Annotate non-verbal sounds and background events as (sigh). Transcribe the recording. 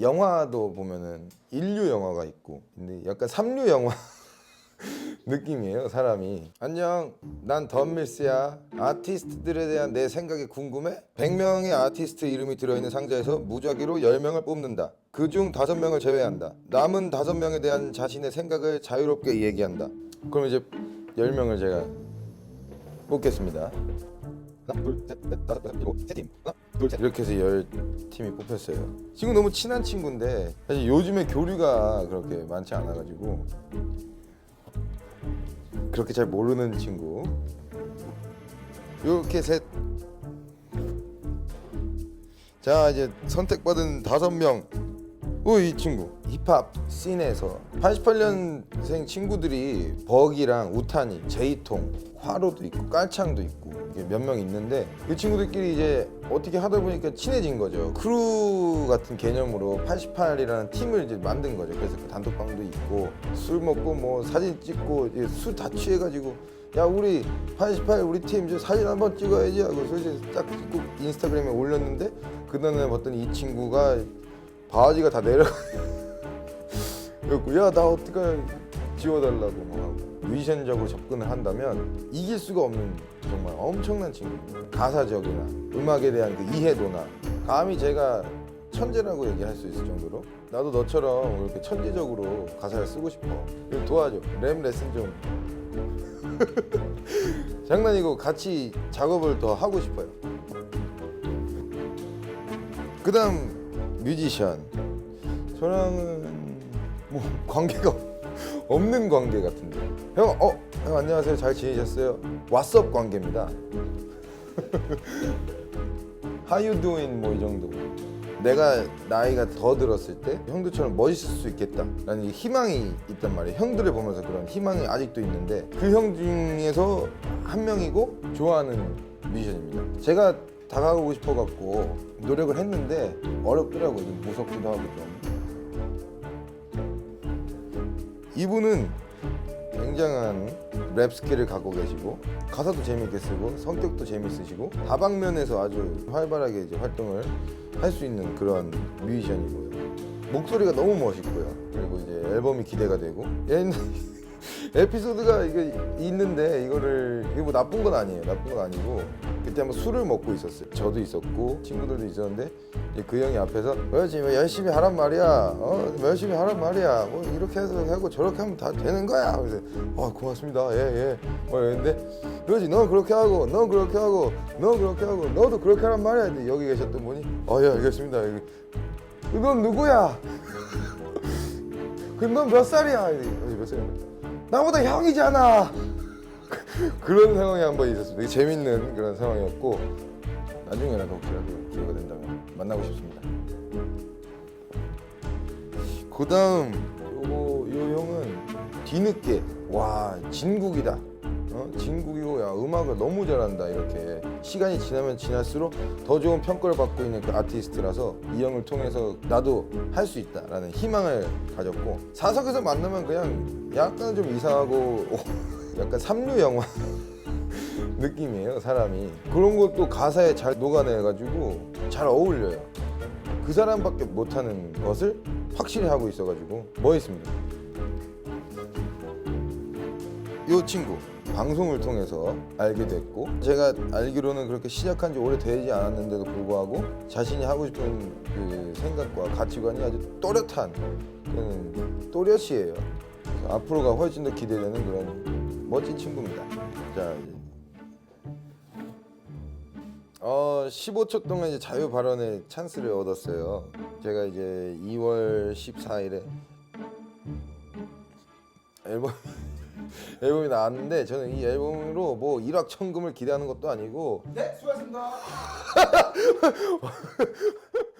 영화도 보면은 인류 영화가 있고 근데 약간 삼류 영화 (laughs) 느낌이에요 사람이. 안녕 난 덤밀스야. 아티스트들에 대한 내 생각이 궁금해? 100명의 아티스트 이름이 들어있는 상자에서 무작위로 10명을 뽑는다. 그중 5명을 제외한다. 남은 5명에 대한 자신의 생각을 자유롭게 얘기한다. 그럼 이제 10명을 제가 뽑겠습니다 이렇게 해서 열 팀이 뽑혔어요 친구 너무 친한 친구인데 사실 요즘에 교류가 그렇게 많지 않아가지고 그렇게 잘 모르는 친구 이렇게 셋. 자 이제 선택받은 다섯 명. 오이 친구 힙합 씬에서 88년생 친구들이 버기랑 우타니, 제이통, 화로도 있고 깔창도 있고 몇 명 있는데 이 친구들끼리 이제 어떻게 하다 보니까 친해진 거죠. 크루 같은 개념으로 88이라는 팀을 이제 만든 거죠. 그래서 그 단톡방도 있고 술 먹고 뭐 사진 찍고 술 다 취해가지고 야 우리 88 우리 팀 사진 한번 찍어야지 하고 솔직히 딱 찍고 인스타그램에 올렸는데 그다음에 봤더니 이 친구가 바지가 다 내려가 그래갖고 야나 어떡해. 지워달라고 위션적으로 접근을 한다면 이길 수가 없는 정말 엄청난 친구입니다. 가사적이나 음악에 대한 그 이해도나 감히 제가 천재라고 얘기할 수 있을 정도로 나도 너처럼 이렇게 천재적으로 가사를 쓰고 싶어. 도와줘. 랩 레슨 좀. (laughs) 장난이고 같이 작업을 더 하고 싶어요. 그 다음 뮤지션. 저랑은 뭐 관계가 없는 관계 같은데. 형, 어, 형 안녕하세요. 잘 지내셨어요? 왓썹 관계입니다. (laughs) How you doing? 뭐 이 정도. 내가 나이가 더 들었을 때 형들처럼 멋있을 수 있겠다라는 이 희망이 있단 말이에요. 형들을 보면서 그런 희망이 아직도 있는데 그 형 중에서 한 명이고 좋아하는 뮤지션입니다. 제가 다가가고 싶어 갖고 노력을 했는데 어렵더라고요 좀 무섭기도 하고 좀 이분은 굉장한 랩 스킬을 갖고 계시고 가사도 재밌게 쓰고 성격도 재밌으시고 다방면에서 아주 활발하게 이제 활동을 할 수 있는 그런 뮤지션이고요. 목소리가 너무 멋있고요. 그리고 이제 앨범이 기대가 되고 옛날 에피소드가 이게 있는데 이거를 이게 뭐 나쁜 건 아니에요. 나쁜 건 아니고 그때 한번 술을 먹고 있었어요. 저도 있었고 친구들도 있었는데 그 형이 앞에서 어 지금 열심히 하란 말이야. 어 열심히 하란 말이야. 뭐 이렇게 해서 하고 저렇게 하면 다 되는 거야. 그래서 아 고맙습니다. 예 예. 뭐 이랬는데 그러지 너 그렇게 하고 너 그렇게 하고 너 그렇게 하고 너도 그렇게 하란 말이야. 근데 여기 계셨던 분이 아예 알겠습니다. 넌 누구야? (laughs) 그럼 넌 몇 살이야? 몇 살이야? 나보다 형이잖아. (laughs) 그런 상황이 한 번 있었습니다. 되게 재밌는 그런 상황이었고 나중에라도 혹시라도 기회가 된다면 만나고 싶습니다. 그다음 요거 요 형은 뒤늦게 와 진국이다. 어? 진국이고 야 음악을 너무 잘한다 이렇게. 시간이 지나면 지날수록 더 좋은 평가를 받고 있는 그 아티스트라서 이 형을 통해서 나도 할 수 있다라는 희망을 가졌고 사석에서 만나면 그냥 약간 좀 이상하고 (laughs) 약간 삼류 영화 (laughs) 느낌이에요 사람이. 그런 것도 가사에 잘 녹아내가지고 잘 어울려요. 그 사람밖에 못하는 것을 확실히 하고 있어가지고 멋있습니다. 이 친구 방송을 통해서 알게 됐고 제가 알기로는 그렇게 시작한 지 오래 되지 않았는데도 불구하고 자신이 하고 싶은 그 생각과 가치관이 아주 또렷한 그런 또렷이에요. 앞으로가 훨씬 더 기대되는 그런 멋진 친구입니다. 자 어 15초 동안 이제 자유 발언의 찬스를 얻었어요. 제가 이제 2월 14일에 앨범 앨범이 나왔는데 저는 이 앨범으로 뭐 일확천금을 기대하는 것도 아니고 네, 수고하셨습니다. (laughs)